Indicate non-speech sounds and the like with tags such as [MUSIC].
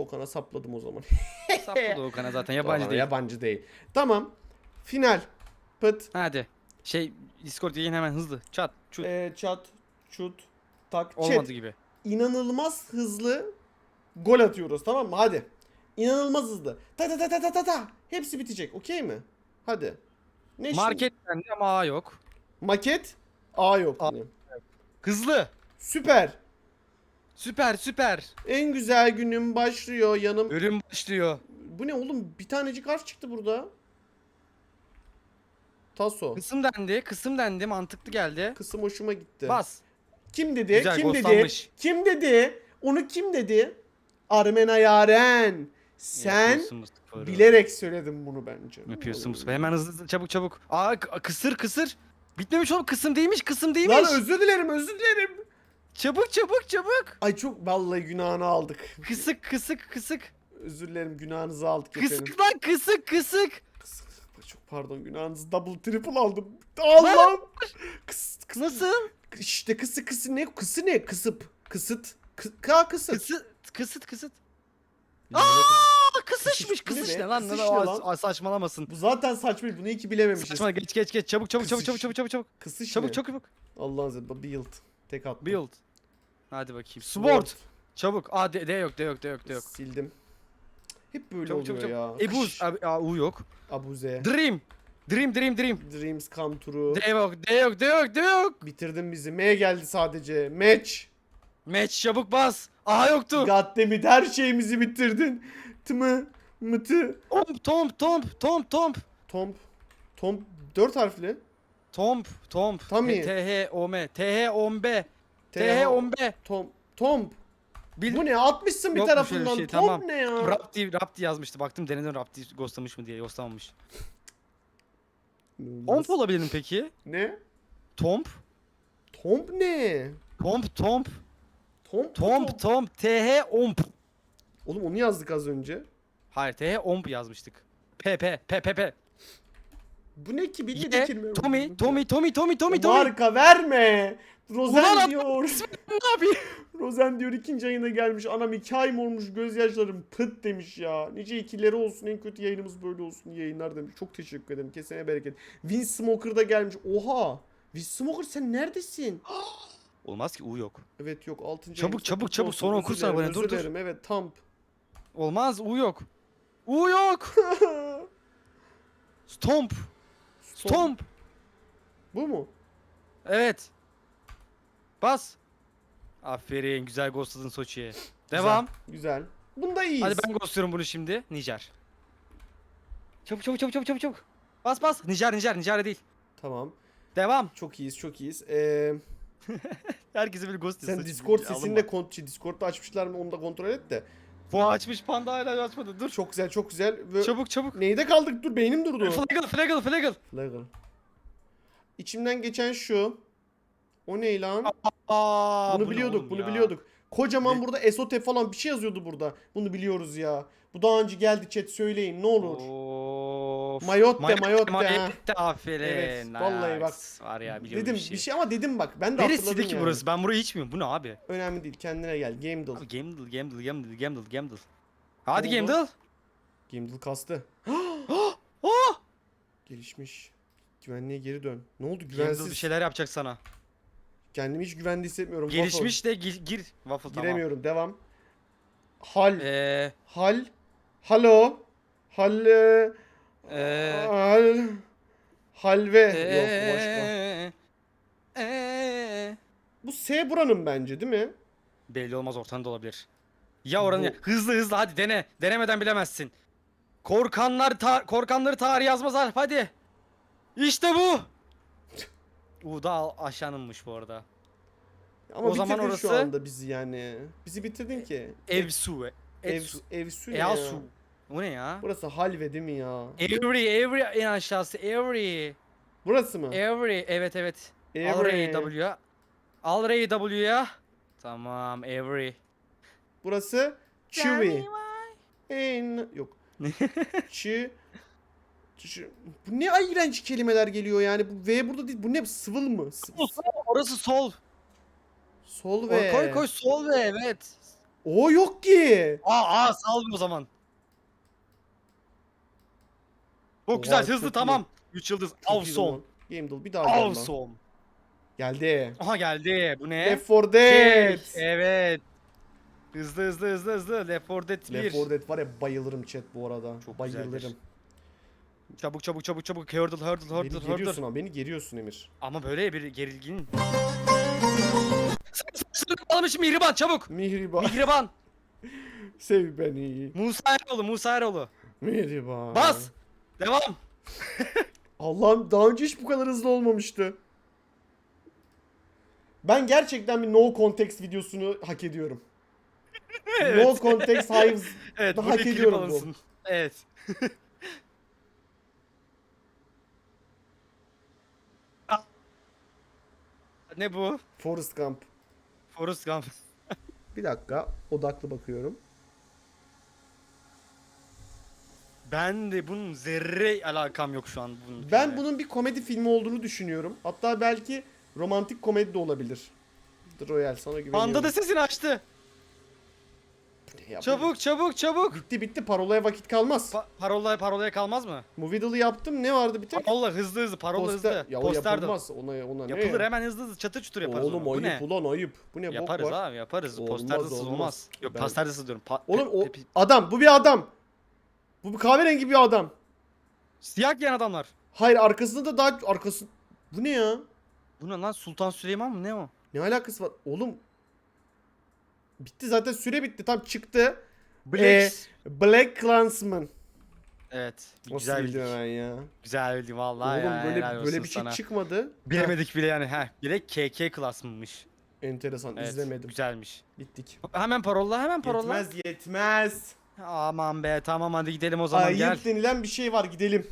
Doğukan'a sapladım o zaman. [LAUGHS] Saplı Doğukan'a zaten yabancı Tamam, değil. Yabancı değil. Tamam. Final. Pıt. Hadi. Şey Discord yayın hemen hızlı. Çat. Çut. Ee, çat. Çut. Tak. Olmadı Chat. gibi. İnanılmaz hızlı gol atıyoruz tamam mı? Hadi. İnanılmaz hızlı. Ta ta ta ta ta ta ta. Hepsi bitecek. Okey mi? Hadi. Ne şimdi? Market bende ama A yok. Maket. A yok. A. Hızlı. Süper. Süper süper. En güzel günüm başlıyor yanım. Ürün başlıyor. Bu ne oğlum? Bir tanecik harf çıktı burada. Taso. Kısım dendi. Kısım dendi. Mantıklı geldi. Kısım hoşuma gitti. Bas. Kim dedi? Güzel, kim dedi? Kim dedi? Onu kim dedi? Armena Yaren. Sen Yapıyorsun bilerek söyledin bunu bence. Yapıyorsun sporu. Hemen hızlı hızlı çabuk çabuk. Aa k- kısır kısır. Bitmemiş oğlum kısım değilmiş kısım değilmiş. Lan özür dilerim özür dilerim. Çabuk çabuk çabuk. Ay çok vallahi günahını aldık. Kısık kısık kısık. Özür dilerim günahınızı aldık efendim. Kısık lan kısık kısık. Kısık. Çok pardon günahınızı double triple aldım. Allah'ım. Kıs, kıs, Nasıl? İşte kısı kısı ne? Kısı ne? Kısıp. Kısıt. Kı, ka kısıt. Kısıt kısıt kısıt. Aa kısışmış ne kısış be? ne lan? Kısış Ne lan? Aa, Saçmalamasın. Bu zaten saçma. Bunu iyi ki bilememişiz. Saçma geç geç geç çabuk çabuk çabuk çabuk çabuk çabuk. Kısış Çabuk ne? çabuk çabuk. Allah'ın izniyle build. Tek attım. Build. Hadi bakayım. Sport. Çabuk. Aa D, D yok D yok D yok D yok. Sildim. Hep böyle Çabuk oluyor çabuk ya. çabuk. Ebuz. Abi, aa, U yok. Abuze. Dream. Dream dream dream. Dreams come true. D yok D yok D yok D yok. Bitirdin bizi. M geldi sadece. Match. Match çabuk bas. Aha yoktu. Goddammit her şeyimizi bitirdin. Tımı. Mıtı. Tomp tomp tomp tomp tomp. Tomp. Tomp. Dört harfli. Tomp tomp. Tommy. T H O M T H O M B. T H O M B. Tomp. Tomp. Bil Bu ne? Atmışsın bir Yok mu şöyle bir tarafından. şey? Tomp Tamam. ne ya? Rapti Rapti yazmıştı. Baktım denedim Rapti ghostlamış mı diye. Ghostlamamış. Tomp olabilir mi peki? Ne? Tomp. Tomp ne? Tomp tomp. Tomp. Tomp tomp. T H omp. Oğlum onu yazdık az önce. Hayır T H omp yazmıştık. P P P P P. Bu ne ki? Bir de kelime. Tommy Tommy Tommy Tommy Tommy Tommy. Marka verme. Rozen Ulan diyor. Ne yapayım? Rozen diyor ikinci ayına gelmiş. Anam iki ay mı olmuş gözyaşlarım pıt demiş ya. Nice ikileri olsun en kötü yayınımız böyle olsun yayınlar demiş. Çok teşekkür ederim. Kesene bereket. Vince Smoker da gelmiş. Oha. Vince Smoker sen neredesin? [GASPS] Olmaz ki U yok. Evet yok 6. Çabuk, çabuk, çabuk. Sonra okursan bana. Dur, dur. Evet Tamp. Olmaz U yok. U yok. [LAUGHS] Stomp. Stomp. Bu mu? Evet. Bas. Aferin güzel ghostladın Soçi'ye. Devam. Güzel. Bunda iyiyiz. Hadi ben ghostluyorum bunu şimdi. Nijer. Çabuk çabuk çabuk çabuk çabuk çabuk. Bas bas. Nijer Nijer Nijer değil. Tamam. Devam. Çok iyiyiz çok iyiyiz. Ee, [LAUGHS] Herkese bir ghost sen. Discord Alınma. sesini de kontrol Discord'da açmışlar mı onu da kontrol et de. Bu açmış panda hala açmadı. Dur. Çok güzel çok güzel. Ve Çabuk çabuk. Neyde kaldık? Dur beynim durdu. Flaggle flaggle flaggle. Legal. İçimden geçen şu. O ne lan? Aa, bunu bu biliyorduk, bunu ya? biliyorduk. Kocaman Ne? burada esote falan bir şey yazıyordu burada. Bunu biliyoruz ya. Bu daha önce geldi chat söyleyin ne olur. Of. Mayot de, mayot de, ha. Mayot de aferin. Evet, vallahi bak. Nice. Var ya biliyorum dedim bir şey. bir şey ama dedim bak ben de Neresiydi hatırladım ki yani. burası? Ben burayı içmiyorum. Bu ne abi? Önemli değil kendine gel. Gamedal. Abi Gamble, Gamble, Gamble, Gamble, Gamble. Hadi oldu? Gamble. Gamedal kastı. Oh! [GASPS] Gelişmiş. Güvenliğe geri dön. Ne oldu güvensiz? bir şeyler yapacak sana. Kendimi hiç güvende hissetmiyorum. Gelişmiş de gir, gir. Waffle Waffle. tamam. Giremiyorum devam. Hal. Eee Hal. Halo. Hal. e, eee Hal. Halve. Yok başka. eee Bu S buranın bence değil mi? Belli olmaz ortada da olabilir. Ya oranı ya. Bu- Hızlı hızlı hadi dene. Denemeden bilemezsin. Korkanlar ta korkanları tarih yazmaz harf hadi. İşte bu. U da al- aşağınınmış bu arada. Ama O zaman bitirdin şu orası- anda bizi yani. Bizi bitirdin ki. Evsu. Ev, Evsu. evsü ne ya? Easu. O ne ya? Burası halve değil mi ya? Every, every en aşağısı. Every. Burası mı? Every. Evet evet. Al Every. W'ya. Al W'ya. Tamam every. Burası chewy. En yok. [LAUGHS] Çi Çi- Bu ne iğrenç kelimeler geliyor yani. Bu V burada değil. Bu ne? Sıvıl mı? S- Orası sol. Sol V. koy koy sol ve evet. O yok ki. Aa, aa sal o zaman. Çok Oha, güzel çok hızlı iyi. tamam. 3 yıldız. Çok iyi Awesome. zaman. Game Doll bir daha gel lan. Awesome. Geldi. Aha geldi. Bu ne? Left 4 Dead. Cake. Evet. Hızlı hızlı hızlı hızlı. Left 4 Dead 1. Left 4 Dead var ya bayılırım chat bu arada. Çok bayılırım. güzeldir. Çabuk çabuk çabuk çabuk. Hurdle hurdle Beni hurdle hurdle. geriyorsun ama beni geriyorsun Emir. Ama böyle bir gerilgin. Bağlamış Mihriban çabuk. Mihriban Mihriban. [LAUGHS] sev beni. Musa Eroğlu Musa Eroğlu. Mihriban. Bas. Devam. [LAUGHS] Allah'ım daha önce hiç bu kadar hızlı olmamıştı. Ben gerçekten bir no context videosunu hak ediyorum. [LAUGHS] No Evet. context hives Evet. Hak ediyorum bu. Evet. Ne bu? Forrest Gump. Forrest Gump. [LAUGHS] Bir dakika odaklı bakıyorum. Ben de bunun zerre alakam yok şu an bunun. Ben filmle. bunun bir komedi filmi olduğunu düşünüyorum. Hatta belki romantik komedi de olabilir. Royal sana güveniyorum. Panda da sesini açtı. Yapayım? Çabuk çabuk çabuk. Bitti bitti parolaya vakit kalmaz. Pa- parola parolaya kalmaz mı? Movie yaptım ne vardı bir tek? Parola hızlı hızlı parola Poster. hızlı. Ya o Poster de- yapılmaz. Ona, ona ne? Yapılır hemen hızlı hızlı çatır çutur yaparız Oğlum onu. Ayıp ulan ayıp. Bu ne bok Yaparız var? abi yaparız. Olmaz, Posterde sız olmaz. olmaz. Yok Ben- posterde sız diyorum. Pa- Oğlum pe- o adam bu bir adam. Bu bir kahverengi bir adam. Siyah giyen adamlar. Hayır arkasında da daha arkası. Bu ne ya? Bu ne lan Sultan Süleyman mı ne o? Ne alakası var? Oğlum bitti zaten süre bitti. Tam çıktı. Black. Ee, Black Clansman. evet. Nasıl Güzel bildim ben ya? Güzel bildim vallahi Oğlum ya. böyle helal böyle bir şey sana. çıkmadı. Bilemedik bile yani. Heh. Bir de KK klasmanmış. Enteresan Evet. izlemedim. Güzelmiş. Bittik. Hemen parolla hemen parolla. Yetmez yetmez. Aman be tamam hadi gidelim o zaman gel. Ayıp denilen bir şey var gidelim.